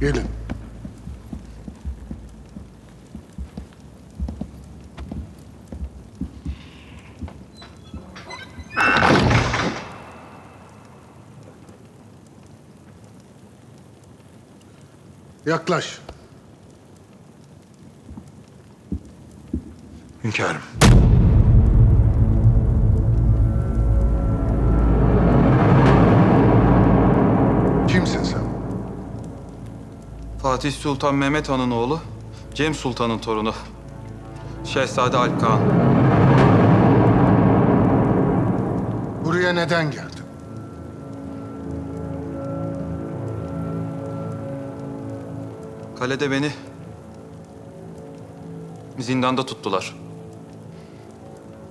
Gelin. Yaklaş. Hünkârım. Fatih Sultan Mehmet Han'ın oğlu, Cem Sultan'ın torunu. Şehzade Alp Kağan. Buraya neden geldin? Kalede beni zindanda tuttular.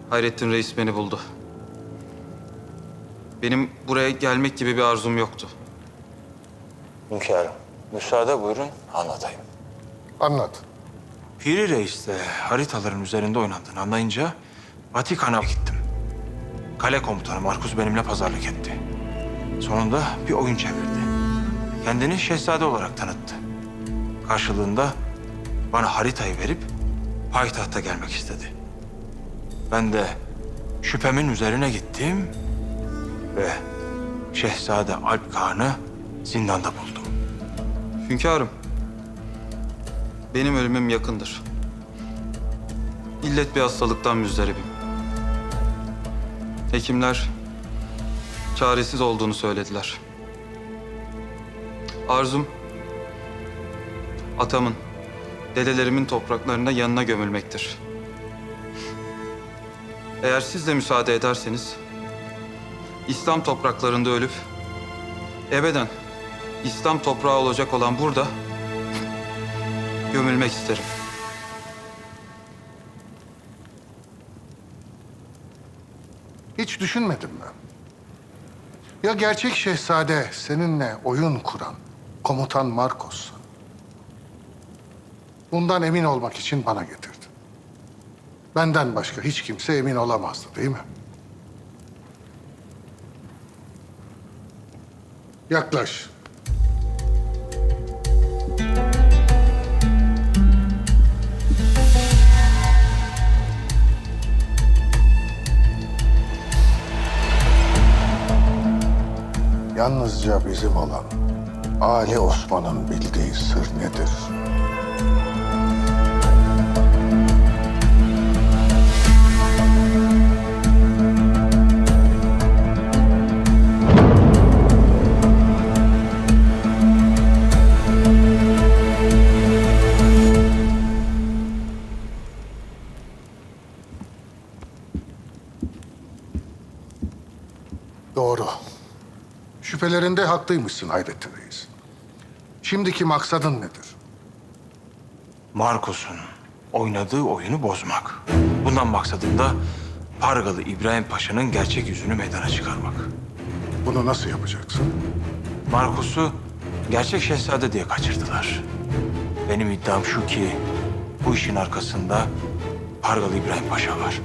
Hayrettin Reis beni buldu. Benim buraya gelmek gibi bir arzum yoktu. Hünkârım. Müsaade buyurun anlatayım. Anlat. Piri Reis de haritaların üzerinde oynandığını anlayınca Vatikan'a gittim. Kale komutanı Markus benimle pazarlık etti. Sonunda bir oyun çevirdi. Kendini şehzade olarak tanıttı. Karşılığında bana haritayı verip payitahta gelmek istedi. Ben de şüphemin üzerine gittim ve Şehzade Alp Kağan'ı zindanda buldum. Hünkârım, benim ölümüm yakındır. İllet bir hastalıktan müzdaribim. Hekimler çaresiz olduğunu söylediler. Arzum, atamın, dedelerimin topraklarında yanına gömülmektir. Eğer siz de müsaade ederseniz, İslam topraklarında ölüp, ebeden İslam toprağı olacak olan burada gömülmek isterim. Hiç düşünmedim mi? Ya gerçek şehzade seninle oyun kuran komutan Marcos. Bundan emin olmak için bana getirdi. Benden başka hiç kimse emin olamazdı değil mi? Yaklaş. Yalnızca bizim olan Ali Osman'ın bildiği sır nedir? Doğru. Şüphelerinde haklıymışsın Hayrettin Reis. Şimdiki maksadın nedir? Marcos'un oynadığı oyunu bozmak. Bundan maksadım da Pargalı İbrahim Paşa'nın gerçek yüzünü meydana çıkarmak. Bunu nasıl yapacaksın? Marcos'u gerçek şehzade diye kaçırdılar. Benim iddiam şu ki bu işin arkasında Pargalı İbrahim Paşa var.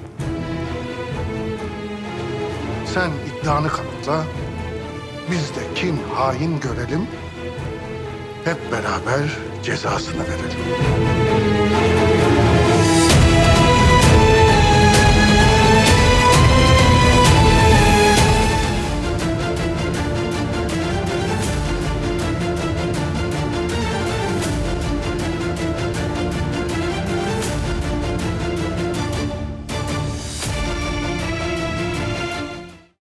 Sen iddianı kanıtla. Biz de kim hain görelim. Hep beraber cezasını verelim.